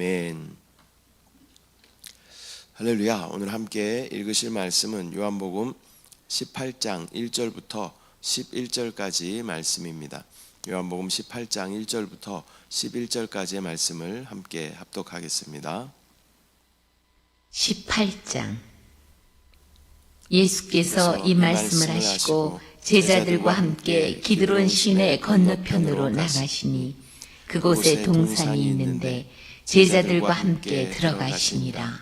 아멘. 할렐루야. 오늘 함께 읽으실 말씀은 요한복음 18장 1절부터 11절까지 말씀입니다. 요한복음 18장 1절부터 11절까지의 말씀을 함께 합독하겠습니다. 18장 예수께서 이 말씀을 하시고 제자들과 함께 기드론 시내 건너편으로 나가시니 그곳에 동산이 있는데 제자들과 함께 들어가시니라.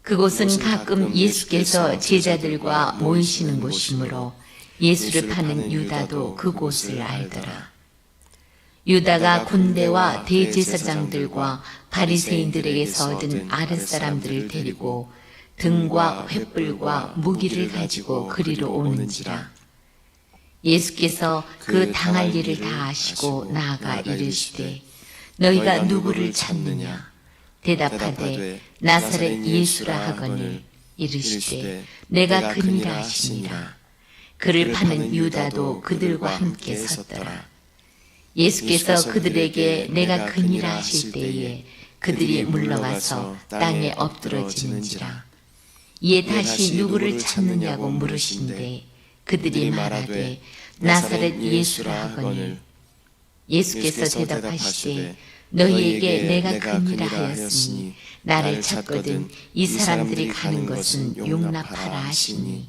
그곳은 가끔 예수께서 제자들과 모이시는 곳이므로 예수를 파는 유다도 그곳을 알더라. 유다가 군대와 대제사장들과 바리새인들에게서 얻은 아랫사람들을 데리고 등과 횃불과 무기를 가지고 그리로 오는지라. 예수께서 그 당할 일을 다 아시고 나아가 이르시되 너희가 누구를 찾느냐? 대답하되 나사렛 예수라 하거늘 이르시되 내가 그니라 하시니라. 그를 파는 유다도 그들과 함께 섰더라. 예수께서 그들에게 내가 그니라 하실 때에 그들이 물러가서 땅에 엎드러지는지라. 이에 다시 누구를 찾느냐고 물으신데 그들이 말하되 나사렛 예수라 하거늘 예수께서 대답하시되 너희에게 내가 그니라 하였으니 나를 찾거든 이 사람들이 가는 것은 용납하라 하시니.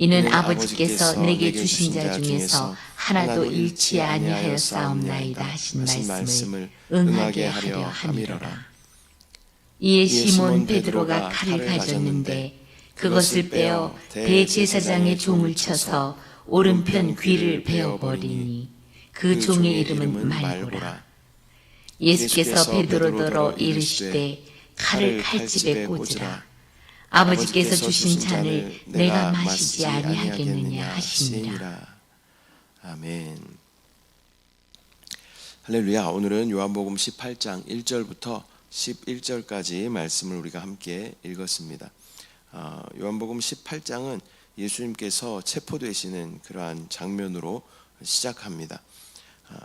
이는 아버지께서 내게 주신 자 중에서 하나도 잃지 아니하였사옵나이다 하신 말씀을 응하게 하려 함이로라. 이에 시몬 베드로가 칼을 가졌는데 그것을 빼어 대제사장의 종을 쳐서 오른편 귀를 베어버리니 그 종의 이름은 말고라. 예수께서 베드로더러 이르시되 칼을 칼집에 꽂으라. 아버지께서 주신 잔을 내가 마시지 아니하겠느냐 하시니라. 아멘. 할렐루야. 오늘은 요한복음 18장 1절부터 11절까지 말씀을 우리가 함께 읽었습니다. 어, 요한복음 18장은 예수님께서 체포되시는 그러한 장면으로 시작합니다. 어,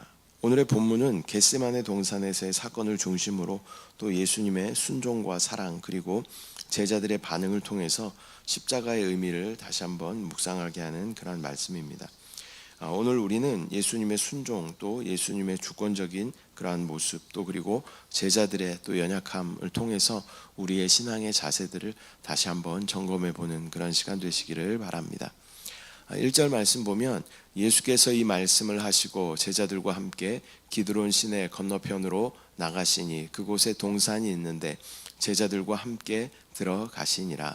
오늘의 본문은 겟세만의 동산에서의 사건을 중심으로 또 예수님의 순종과 사랑 그리고 제자들의 반응을 통해서 십자가의 의미를 다시 한번 묵상하게 하는 그러한 말씀입니다. 아, 오늘 우리는 예수님의 순종 또 예수님의 주권적인 그러한 모습 또 그리고 제자들의 또 연약함을 통해서 우리의 신앙의 자세들을 다시 한번 점검해 보는 그런 시간 되시기를 바랍니다. 1절 말씀 보면 예수께서 이 말씀을 하시고 제자들과 함께 기드론 시내 건너편으로 나가시니 그곳에 동산이 있는데 제자들과 함께 들어가시니라.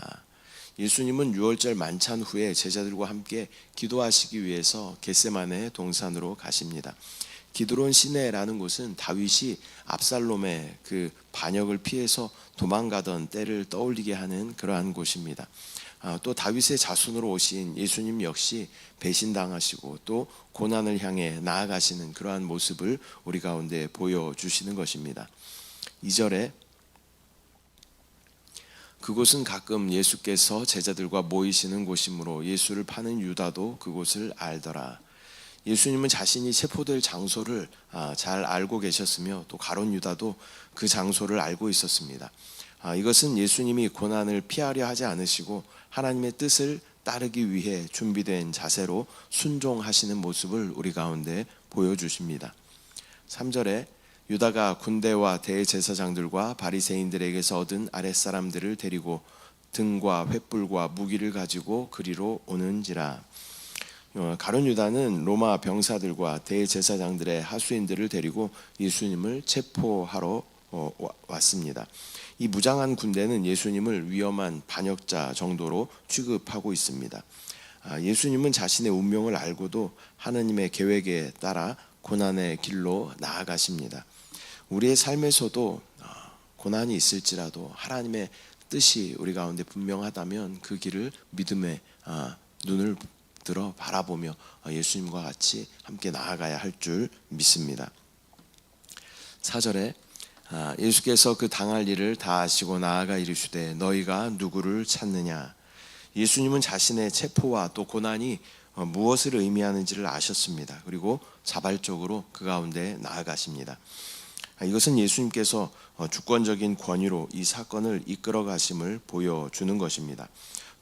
예수님은 유월절 만찬 후에 제자들과 함께 기도하시기 위해서 겟세만의 동산으로 가십니다. 기드론 시내라는 곳은 다윗이 압살롬의 그 반역을 피해서 도망가던 때를 떠올리게 하는 그러한 곳입니다. 아, 또 다윗의 자손으로 오신 예수님 역시 배신당하시고 또 고난을 향해 나아가시는 그러한 모습을 우리 가운데 보여주시는 것입니다. 2절에 그곳은 가끔 예수께서 제자들과 모이시는 곳이므로 예수를 파는 유다도 그곳을 알더라. 예수님은 자신이 체포될 장소를 아, 잘 알고 계셨으며 또 가론 유다도 그 장소를 알고 있었습니다. 아, 이것은 예수님이 고난을 피하려 하지 않으시고 하나님의 뜻을 따르기 위해 준비된 자세로 순종하시는 모습을 우리 가운데 보여주십니다. 3절에 유다가 군대와 대제사장들과 바리새인들에게서 얻은 아랫사람들을 데리고 등과 횃불과 무기를 가지고 그리로 오는지라 어, 가론 유다는 로마 병사들과 대제사장들의 하수인들을 데리고 예수님을 체포하러 어, 왔습니다. 이 무장한 군대는 예수님을 위험한 반역자 정도로 취급하고 있습니다. 아, 예수님은 자신의 운명을 알고도 하나님의 계획에 따라 고난의 길로 나아가십니다. 우리의 삶에서도 아, 고난이 있을지라도 하나님의 뜻이 우리 가운데 분명하다면 그 길을 믿음의 아, 눈을 들어 바라보며 예수님과 같이 함께 나아가야 할 줄 믿습니다. 4절에 아, 예수께서 그 당할 일을 다 아시고 나아가 이르시되 너희가 누구를 찾느냐 예수님은 자신의 체포와 또 고난이 어, 무엇을 의미하는지를 아셨습니다. 그리고 자발적으로 그 가운데 나아가십니다. 아, 이것은 예수님께서 어, 주권적인 권위로 이 사건을 이끌어 가심을 보여주는 것입니다.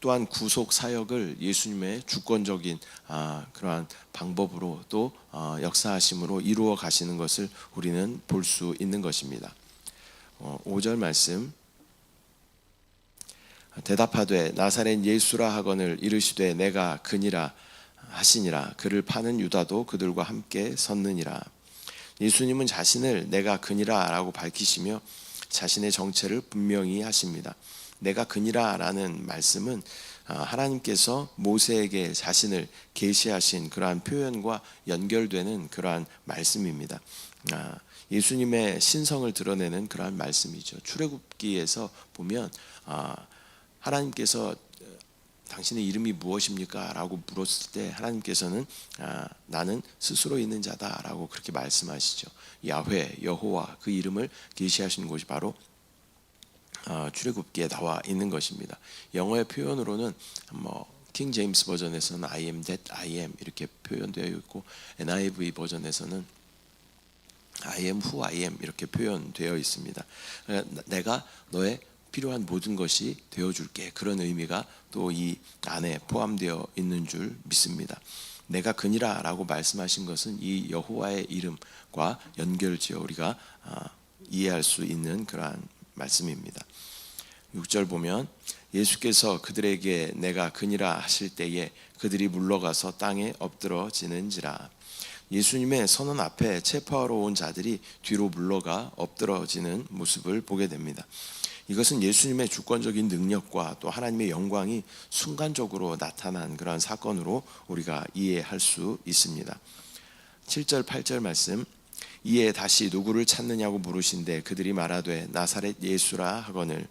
또한 구속 사역을 예수님의 주권적인 아, 그러한 방법으로 또 어, 역사하심으로 이루어 가시는 것을 우리는 볼 수 있는 것입니다. 어, 5절 말씀 대답하되 나사렛 예수라 하거늘 이르시되 내가 그니라 하시니라 그를 파는 유다도 그들과 함께 섰느니라 예수님은 자신을 내가 그니라라고 밝히시며 자신의 정체를 분명히 하십니다. 내가 그니라라는 말씀은 아, 하나님께서 모세에게 자신을 계시하신 그러한 표현과 연결되는 그러한 말씀입니다. 아, 예수님의 신성을 드러내는 그러한 말씀이죠. 출애굽기에서 보면 아, 하나님께서 당신의 이름이 무엇입니까? 라고 물었을 때 하나님께서는 아, 나는 스스로 있는 자다라고 그렇게 말씀하시죠. 야훼 여호와 그 이름을 계시하시는 곳이 바로 아, 출애굽기에 나와 있는 것입니다. 영어의 표현으로는 뭐 킹 제임스 버전에서는 I am that I am 이렇게 표현되어 있고 NIV 버전에서는 I am who I am 이렇게 표현되어 있습니다. 그러니까 내가 너의 필요한 모든 것이 되어 줄게 그런 의미가 또 이 안에 포함되어 있는 줄 믿습니다. 내가 그니라라고 말씀하신 것은 이 여호와의 이름과 연결지어 우리가 아, 이해할 수 있는 그러한 말씀입니다. 6절 보면 예수께서 그들에게 내가 그니라 하실 때에 그들이 물러가서 땅에 엎드러지는지라 예수님의 선언 앞에 체포하러 온 자들이 뒤로 물러가 엎드러지는 모습을 보게 됩니다. 이것은 예수님의 주권적인 능력과 또 하나님의 영광이 순간적으로 나타난 그러한 사건으로 우리가 이해할 수 있습니다. 7절 8절 말씀 이에 다시 누구를 찾느냐고 물으신데 그들이 말하되 나사렛 예수라 하거늘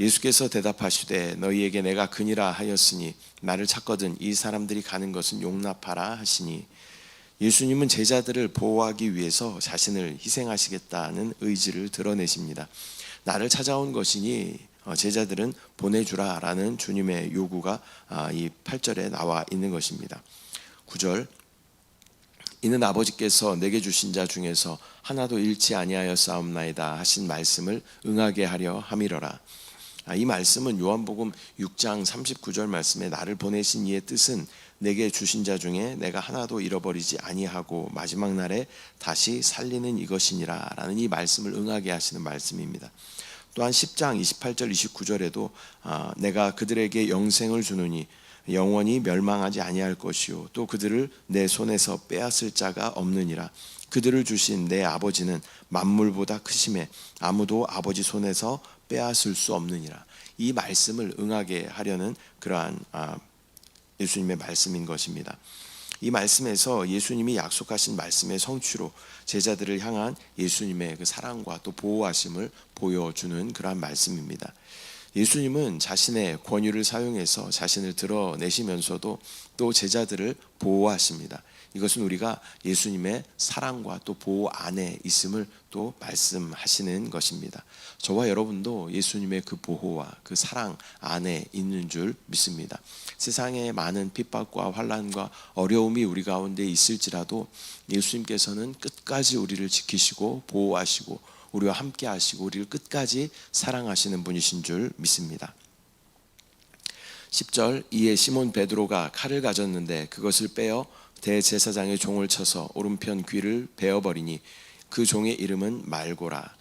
예수께서 대답하시되 너희에게 내가 그니라 하였으니 나를 찾거든 이 사람들이 가는 것은 용납하라 하시니 예수님은 제자들을 보호하기 위해서 자신을 희생하시겠다는 의지를 드러내십니다. 나를 찾아온 것이니 어, 제자들은 보내주라 라는 주님의 요구가 아, 이 8절에 나와 있는 것입니다. 9절 이는 아버지께서 내게 주신 자 중에서 하나도 잃지 아니하였사옵나이다 하신 말씀을 응하게 하려 함이러라. 아, 이 말씀은 요한복음 6장 39절 말씀에 나를 보내신 이의 뜻은 내게 주신 자 중에 내가 하나도 잃어버리지 아니하고 마지막 날에 다시 살리는 이것이니라 라는 이 말씀을 응하게 하시는 말씀입니다. 또한 10장 28절 29절에도 아, 내가 그들에게 영생을 주느니 영원히 멸망하지 아니할 것이요 또 그들을 내 손에서 빼앗을 자가 없느니라 그들을 주신 내 아버지는 만물보다 크심에 아무도 아버지 손에서 빼앗을 수 없느니라 이 말씀을 응하게 하려는 그러한 아, 예수님의 말씀인 것입니다. 이 말씀에서 예수님이 약속하신 말씀의 성취로 제자들을 향한 예수님의 그 사랑과 또 보호하심을 보여주는 그러한 말씀입니다. 예수님은 자신의 권위를 사용해서 자신을 드러내시면서도 또 제자들을 보호하십니다. 이것은 우리가 예수님의 사랑과 또 보호 안에 있음을 또 말씀하시는 것입니다. 저와 여러분도 예수님의 그 보호와 그 사랑 안에 있는 줄 믿습니다. 세상에 많은 핍박과 환란과 어려움이 우리 가운데 있을지라도 예수님께서는 끝까지 우리를 지키시고 보호하시고 우리와 함께 하시고 우리를 끝까지 사랑하시는 분이신 줄 믿습니다. 10절 이에 시몬 베드로가 칼을 가졌는데 그것을 빼어 대제사장의 종을 쳐서 오른편 귀를 베어버리니 그 종의 이름은 말고라.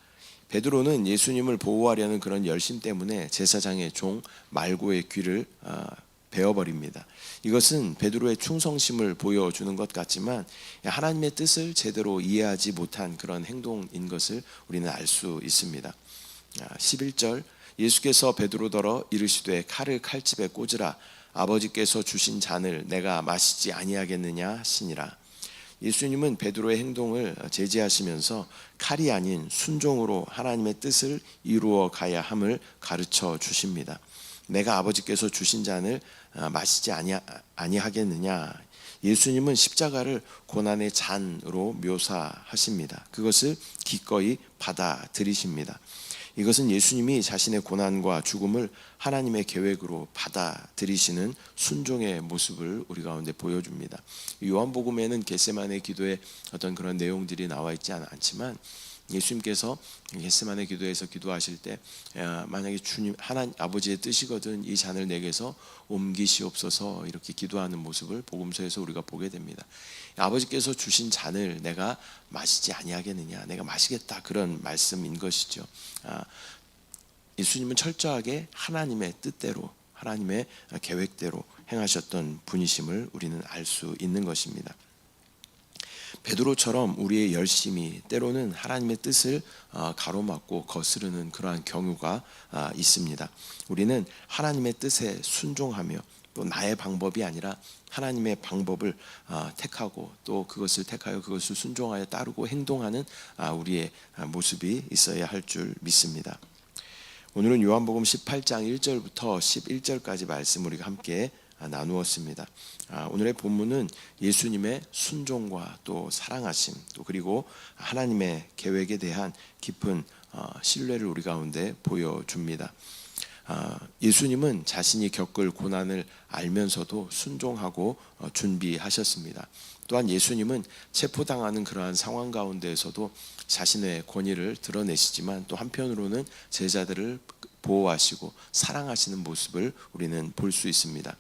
베드로는 예수님을 보호하려는 그런 열심 때문에 제사장의 종 말고의 귀를 아, 베어버립니다. 이것은 베드로의 충성심을 보여주는 것 같지만 하나님의 뜻을 제대로 이해하지 못한 그런 행동인 것을 우리는 알 수 있습니다. 11절 아, 예수께서 베드로더러 이르시되 칼을 칼집에 꽂으라 아버지께서 주신 잔을 내가 마시지 아니하겠느냐 하시니라. 예수님은 베드로의 행동을 제지하시면서 칼이 아닌 순종으로 하나님의 뜻을 이루어 가야 함을 가르쳐 주십니다. 내가 아버지께서 주신 잔을 마시지 아니하겠느냐. 예수님은 십자가를 고난의 잔으로 묘사하십니다. 그것을 기꺼이 받아들이십니다. 이것은 예수님이 자신의 고난과 죽음을 하나님의 계획으로 받아들이시는 순종의 모습을 우리 가운데 보여줍니다. 요한복음에는 겟세만의 기도에 어떤 그런 내용들이 나와 있지 않지만 예수님께서 겟세만의 기도에서 기도하실 때 야, 만약에 주님 하나님 아버지의 뜻이거든 이 잔을 내게서 옮기시옵소서 이렇게 기도하는 모습을 복음서에서 우리가 보게 됩니다. 아버지께서 주신 잔을 내가 마시지 아니하겠느냐, 내가 마시겠다 그런 말씀인 것이죠. 아, 예수님은 철저하게 하나님의 뜻대로 하나님의 계획대로 행하셨던 분이심을 우리는 알 수 있는 것입니다. 베드로처럼 우리의 열심이 때로는 하나님의 뜻을 어, 가로막고 거스르는 그러한 경우가 아, 있습니다. 우리는 하나님의 뜻에 순종하며 또 나의 방법이 아니라 하나님의 방법을 아, 택하고 또 그것을 택하여 그것을 순종하여 따르고 행동하는 아, 우리의 모습이 있어야 할 줄 믿습니다. 오늘은 요한복음 18장 1절부터 11절까지 말씀 우리가 함께 나누었습니다. 아, 오늘의 본문은 예수님의 순종과 또 사랑하심 또 그리고 하나님의 계획에 대한 깊은 어, 신뢰를 우리 가운데 보여줍니다. 아, 예수님은 자신이 겪을 고난을 알면서도 순종하고 어, 준비하셨습니다. 또한 예수님은 체포당하는 그러한 상황 가운데에서도 자신의 권위를 드러내시지만 또 한편으로는 제자들을 보호하시고 사랑하시는 모습을 우리는 볼 수 있습니다.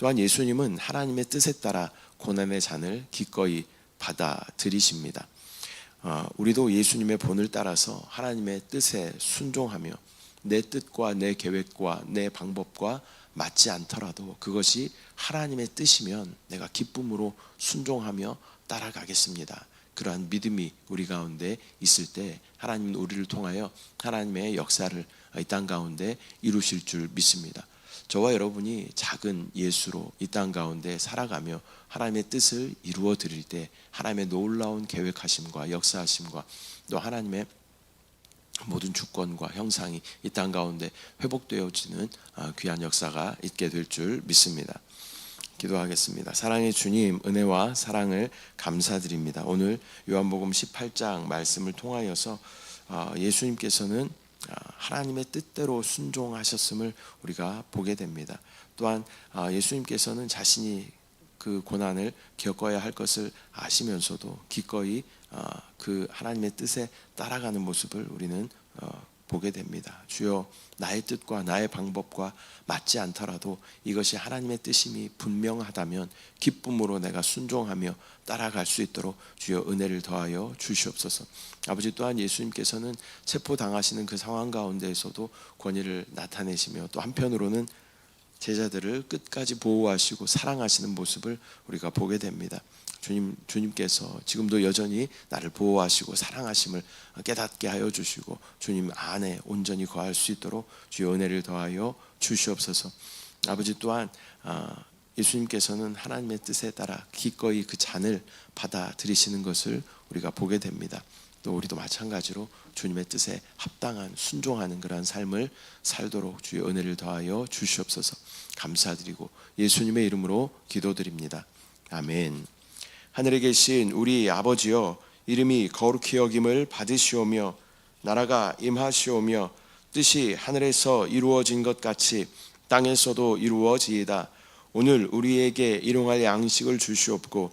또한 예수님은 하나님의 뜻에 따라 고난의 잔을 기꺼이 받아들이십니다. 어, 우리도 예수님의 본을 따라서 하나님의 뜻에 순종하며 내 뜻과 내 계획과 내 방법과 맞지 않더라도 그것이 하나님의 뜻이면 내가 기쁨으로 순종하며 따라가겠습니다. 그러한 믿음이 우리 가운데 있을 때 하나님은 우리를 통하여 하나님의 역사를 이 땅 가운데 이루실 줄 믿습니다. 저와 여러분이 작은 예수로 이 땅 가운데 살아가며 하나님의 뜻을 이루어 드릴 때 하나님의 놀라운 계획하심과 역사하심과 또 하나님의 모든 주권과 형상이 이 땅 가운데 회복되어지는 아, 귀한 역사가 있게 될 줄 믿습니다. 기도하겠습니다. 사랑의 주님, 은혜와 사랑을 감사드립니다. 오늘 요한복음 18장 말씀을 통하여서 아, 예수님께서는 아, 하나님의 뜻대로 순종하셨음을 우리가 보게 됩니다. 또한 예수님께서는 자신이 그 고난을 겪어야 할 것을 아시면서도 기꺼이 그 하나님의 뜻에 따라가는 모습을 우리는 어, 보게 됩니다. 주여 나의 뜻과 나의 방법과 맞지 않더라도 이것이 하나님의 뜻임이 분명하다면 기쁨으로 내가 순종하며 따라갈 수 있도록 주여 은혜를 더하여 주시옵소서. 아버지 또한 예수님께서는 체포 당하시는 그 상황 가운데에서도 권위를 나타내시며 또 한편으로는 제자들을 끝까지 보호하시고 사랑하시는 모습을 우리가 보게 됩니다. 주님 주님께서 지금도 여전히 나를 보호하시고 사랑하심을 깨닫게 하여 주시고 주님 안에 온전히 거할 수 있도록 주의 은혜를 더하여 주시옵소서. 아버지 또한 아, 예수님께서는 하나님의 뜻에 따라 기꺼이 그 잔을 받아들이시는 것을 우리가 보게 됩니다. 또 우리도 마찬가지로 주님의 뜻에 합당한 순종하는 그러한 삶을 살도록 주의 은혜를 더하여 주시옵소서. 감사드리고 예수님의 이름으로 기도드립니다. 아멘. 하늘에 계신 우리 아버지여 이름이 거룩히 여김을 받으시오며 나라가 임하시오며 뜻이 하늘에서 이루어진 것 같이 땅에서도 이루어지이다. 오늘 우리에게 일용할 양식을 주시옵고